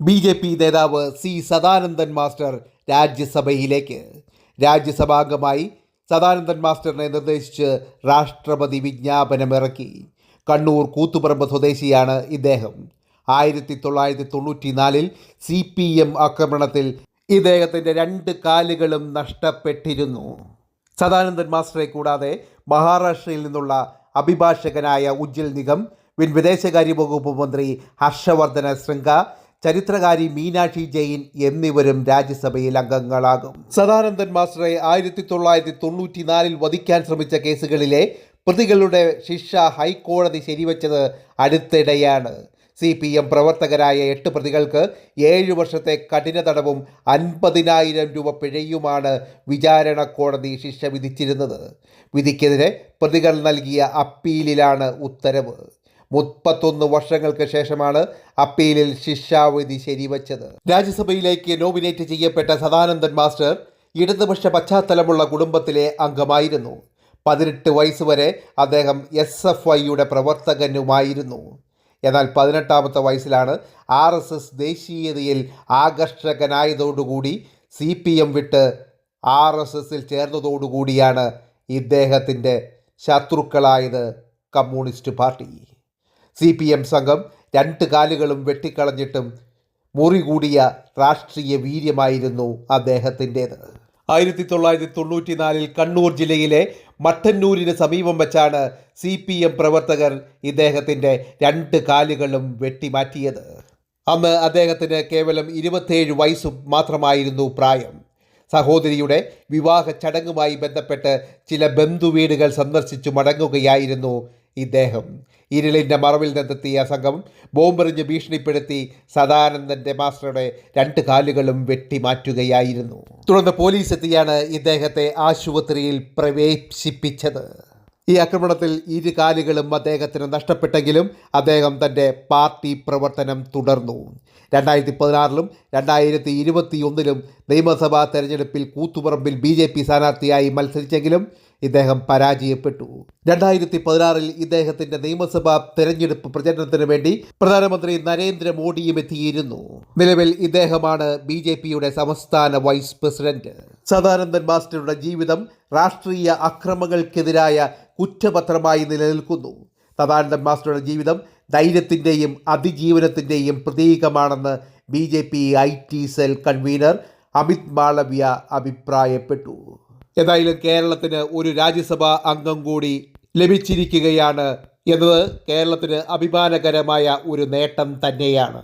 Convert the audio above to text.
B J P നേതാവ് C Sadanandan master രാജ്യസഭയിലേക്ക്. രാജ്യസഭാംഗമായി സദാനന്ദൻ മാസ്റ്ററിനെ നിർദ്ദേശിച്ച് രാഷ്ട്രപതി വിജ്ഞാപനമിറക്കി. കണ്ണൂർ കൂത്തുപറമ്പ് സ്വദേശിയാണ് ഇദ്ദേഹം. ആയിരത്തി തൊള്ളായിരത്തി തൊണ്ണൂറ്റിനാലിൽ സി പി എം ആക്രമണത്തിൽ ഇദ്ദേഹത്തിന്റെ രണ്ട് കാലുകളും നഷ്ടപ്പെട്ടിരുന്നു. സദാനന്ദൻ മാസ്റ്ററെ കൂടാതെ മഹാരാഷ്ട്രയിൽ നിന്നുള്ള അഭിഭാഷകനായ ഉജ്ജൽ നിഗം മുൻ വിദേശകാര്യ വകുപ്പ് മന്ത്രി ഹർഷവർദ്ധന ശൃംഗ ചരിത്രകാരി മീനാക്ഷി ജെയിൻ എന്നിവരും രാജ്യസഭയിൽ അംഗങ്ങളാകും. സദാനന്ദൻ മാസ്റ്ററെ ആയിരത്തി തൊള്ളായിരത്തി തൊണ്ണൂറ്റിനാലിൽ വധിക്കാൻ ശ്രമിച്ച കേസുകളിലെ പ്രതികളുടെ ശിക്ഷ ഹൈക്കോടതി ശരിവച്ചത് അടുത്തിടെയാണ്. സി പി എം പ്രവർത്തകരായ എട്ട് പ്രതികൾക്ക് ഏഴ് വർഷത്തെ കഠിന തടവും അൻപതിനായിരം രൂപ പിഴയുമാണ് വിചാരണ കോടതി ശിക്ഷ വിധിച്ചിരുന്നത്. വിധിക്കെതിരെ പ്രതികൾ നൽകിയ അപ്പീലിലാണ് ഉത്തരവ്. മുപ്പത്തൊന്ന് വർഷങ്ങൾക്ക് ശേഷമാണ് അപ്പീലിൽ ശിക്ഷാവിധി ശരിവച്ചത്. രാജ്യസഭയിലേക്ക് നോമിനേറ്റ് ചെയ്യപ്പെട്ട സദാനന്ദൻ മാസ്റ്റർ ഇടതുപക്ഷ പശ്ചാത്തലമുള്ള കുടുംബത്തിലെ അംഗമായിരുന്നു. പതിനെട്ട് വയസ്സ് വരെ അദ്ദേഹം എസ് എഫ് ഐയുടെ പ്രവർത്തകനുമായിരുന്നു. എന്നാൽ പതിനെട്ടാമത്തെ വയസ്സിലാണ് ആർ എസ് എസ് ദേശീയതയിൽ ആകർഷകനായതോടുകൂടി സി പി എം വിട്ട് ആർ എസ് എസിൽ ചേർന്നതോടുകൂടിയാണ് ഇദ്ദേഹത്തിന്റെ ശത്രുക്കളായത് communist party. C P M സംഘം രണ്ട് കാലുകളും വെട്ടിക്കളഞ്ഞിട്ടും മുറി കൂടിയ രാഷ്ട്രീയ വീര്യമായിരുന്നു അദ്ദേഹത്തിന്റേത്. ആയിരത്തി തൊള്ളായിരത്തി തൊണ്ണൂറ്റിനാലിൽ കണ്ണൂർ ജില്ലയിലെ മട്ടന്നൂരിന് സമീപം വെച്ചാണ് സി പി എം പ്രവർത്തകർ ഇദ്ദേഹത്തിന്റെ രണ്ട് കാലുകളും വെട്ടിമാറ്റിയത്. അന്ന് അദ്ദേഹത്തിന് കേവലം ഇരുപത്തേഴ് വയസ്സ് മാത്രമായിരുന്നു പ്രായം. സഹോദരിയുടെ വിവാഹ ചടങ്ങുമായി ബന്ധപ്പെട്ട് ചില ബന്ധുവീടുകൾ സന്ദർശിച്ചു മടങ്ങുകയായിരുന്നു ഇദ്ദേഹം. ഇരുളിന്റെ മറവിൽ നിന്നെത്തിയ സംഘം ബോംബെറിഞ്ഞ് ഭീഷണിപ്പെടുത്തി സദാനന്ദന്റെ മാസ്റ്ററുടെ രണ്ട് കാലുകളും വെട്ടിമാറ്റുകയായിരുന്നു തുടർന്ന് പോലീസ് എത്തിയാണ് ഇദ്ദേഹത്തെ ആശുപത്രിയിൽ പ്രവേശിപ്പിച്ചത്. ഈ ആക്രമണത്തിൽ ഇരു കാലുകളും അദ്ദേഹത്തിന് നഷ്ടപ്പെട്ടെങ്കിലും അദ്ദേഹം തന്റെ പാർട്ടി പ്രവർത്തനം തുടർന്നു. രണ്ടായിരത്തി പതിനാറിലും രണ്ടായിരത്തി ഇരുപത്തി ഒന്നിലും നിയമസഭാ തെരഞ്ഞെടുപ്പിൽ കൂത്തുപറമ്പിൽ ബി ജെ പി സ്ഥാനാർത്ഥിയായി മത്സരിച്ചെങ്കിലും ഇദ്ദേഹം പരാജയപ്പെട്ടു. രണ്ടായിരത്തി പതിനാറിൽ ഇദ്ദേഹത്തിന്റെ നിയമസഭാ തെരഞ്ഞെടുപ്പ് പ്രചരണത്തിന് വേണ്ടി പ്രധാനമന്ത്രി നരേന്ദ്രമോദിയും എത്തിയിരുന്നു. നിലവിൽ ഇദ്ദേഹമാണ് ബി ജെ പിയുടെ സംസ്ഥാന വൈസ് പ്രസിഡന്റ്. സദാനന്ദൻ മാസ്റ്ററുടെ ജീവിതം രാഷ്ട്രീയ അക്രമങ്ങൾക്കെതിരായ കുറ്റപത്രമായി നിലനിൽക്കുന്നു. സദാനന്ദൻ മാസ്റ്ററുടെ ജീവിതം ധൈര്യത്തിന്റെയും അതിജീവനത്തിന്റെയും പ്രതീകമാണെന്ന് B J P I T cell convener Amit Malviya അഭിപ്രായപ്പെട്ടു. ഏതായാലും കേരളത്തിന് ഒരു രാജ്യസഭാ അംഗം കൂടി ലഭിച്ചിരിക്കുകയാണ് എന്നത് കേരളത്തിന് അഭിമാനകരമായ ഒരു നേട്ടം തന്നെയാണ്.